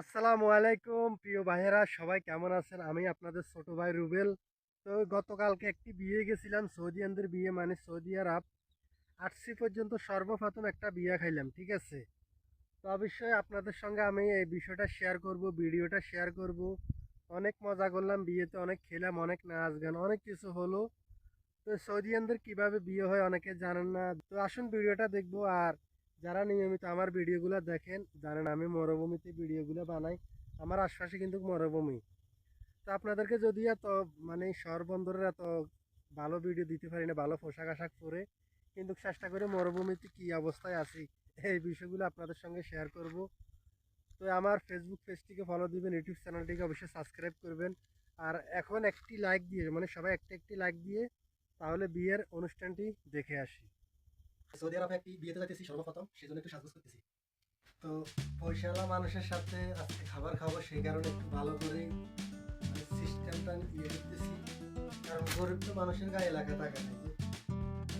আসসালামু আলাইকুম, প্রিয় ভাইয়েরা, সবাই কেমন আছেন? আমি আপনাদের ছোট ভাই রুবেল। তো গতকালকে একটি বিয়ে গেছিলাম, সৌদিয়ানদের বিয়ে মানে সৌদি আরব। আটসি পর্যন্ত সর্বপ্রথম একটা বিয়ে খাইলাম, ঠিক আছে? তো অবশ্যই আপনাদের সঙ্গে আমি এই বিষয়টা শেয়ার করব, ভিডিওটা শেয়ার করব। অনেক মজা করলাম, বিয়েতে অনেক খেলাম, অনেক নাচ গান, অনেক কিছু হলো। তো সৌদিয়ানদের কীভাবে বিয়ে হয় অনেকে জানেন না। তো আসুন ভিডিওটা দেখব, আর যারা নিয়মিত আমার ভিডিওগুলো দেখেন, জানেন আমি মরুভূমিতে ভিডিওগুলো বানাই। আমার আশপাশে কিন্তু মরুভূমি। তো আপনাদেরকে যদি এত মানে শহর বন্দরের এত ভালো ভিডিও দিতে পারি না, ভালো পোশাক আশাক পরে, কিন্তু চেষ্টা করে মরুভূমিতে কী অবস্থায় আছি, এই বিষয়গুলো আপনাদের সঙ্গে শেয়ার করব। তো আমার ফেসবুক পেজটিকে ফলো দিবেন ইউটিউব চ্যানেলটিকে অবশ্যই সাবস্ক্রাইব করবেন। আর এখন একটি লাইক দিয়ে মানে সবাই একটা একটি লাইক দিয়ে, তাহলে বিয়ের অনুষ্ঠানটি দেখে আসি। সৌদি আরবে একটি বিয়েতে যাইতেছি সর্বপ্রথম সেই জন্য একটু সাজগোজ করতেছি। তো পয়সাওয়ালা মানুষের সাথে আজকে খাবার খাব, সেই কারণে একটু ভালো করে সিস্টেমটা ইয়ে করতেছি। কারণ গরিব তো মানুষের গায়ে এলাকা থাকে না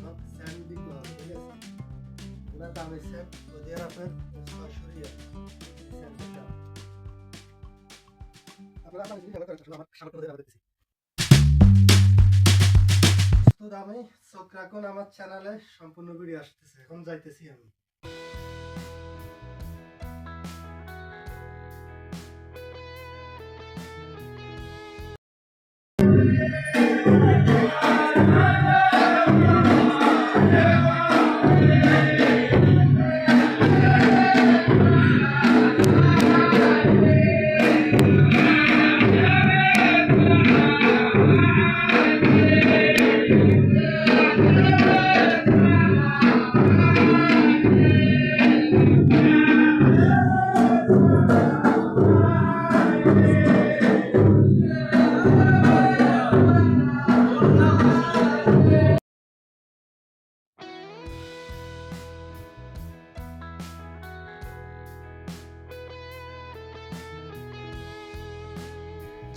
সব স্যান্ড দিতে হবে, ঠিক আমার সামর্থ্য অনুযায়ী ব্যবহার দামে চোখ রাখুন আমার চ্যানেলে সম্পূর্ণ ভিডিও আসতেছে। এখন যাইতেছি আমি।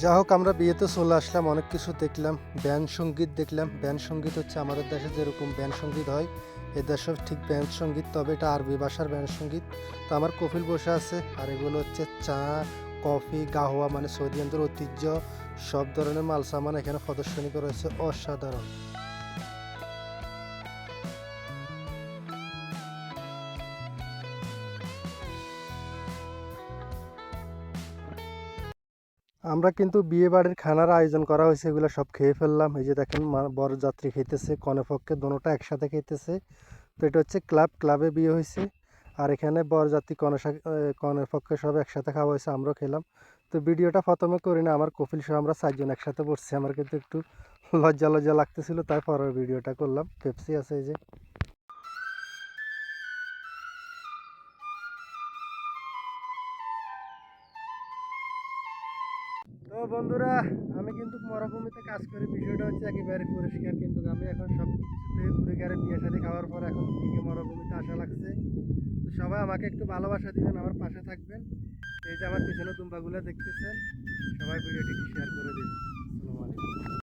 যা হোক আমরা বিয়েতে চলে আসলাম, অনেক কিছু দেখলাম ব্যান্ড সংগীত দেখলাম। ব্যান্ড সংগীত হচ্ছে আমাদের দেশে যেরকম ব্যান্ড সংগীত হয়, এ দেশেও ঠিক ব্যান্ড সংগীত, তবে এটা আরবি ভাষার ব্যান্ড সংগীত। তো আমার কফিল বসে আছে, আর এগুলো হচ্ছে চা, কফি, গাহোয়া মানে সৌদি আন্দোলন ঐতিহ্য, সব ধরনের মাল সামান এখানে প্রদর্শনী করা হয়েছে, অসাধারণ। আমরা কিন্তু বিয়ে বাড়ির খানার আয়োজন করা হয়েছে, এগুলো সব খেয়ে ফেললাম। এই যে দেখেন, মা- বরযাত্রী খেতেছে কনেপক্ষে দোনোটা একসাথে খেতেছে। তো এটা হচ্ছে ক্লাব, ক্লাবে বিয়ে হয়েছে। আর এখানে বরযাত্রী কনে কনের পক্ষে সব একসাথে খাওয়া হয়েছে, আমরাও খেলাম। তো ভিডিওটা প্রথমে করি না, আমার কপিল সহ আমরা চারজন একসাথে বসছি। আমার কিন্তু একটু লজ্জা লজ্জা লাগতেছিল তাই পরের ভিডিওটা করলাম। পেপসি আছে এই যে। তো বন্ধুরা, আমি কিন্তু মরুভূমিতে কাজ করি। বিষয়টা হচ্ছে একেবারে পরিষ্কার, কিন্তু আমি এখন সব কিছুতে ঘুরে গেড়ে বিয়ে শাদী খাওয়ার পর এখন দিকে মরুভূমিতে আসা লাগছে। তো সবাই আমাকে একটু ভালোবাসা দিবেন, আমার পাশে থাকবেন। এই যে আমার পিছনে তুম্বাগুলো দেখতেছেন, সবাই ভিডিওটিকে শেয়ার করে দিন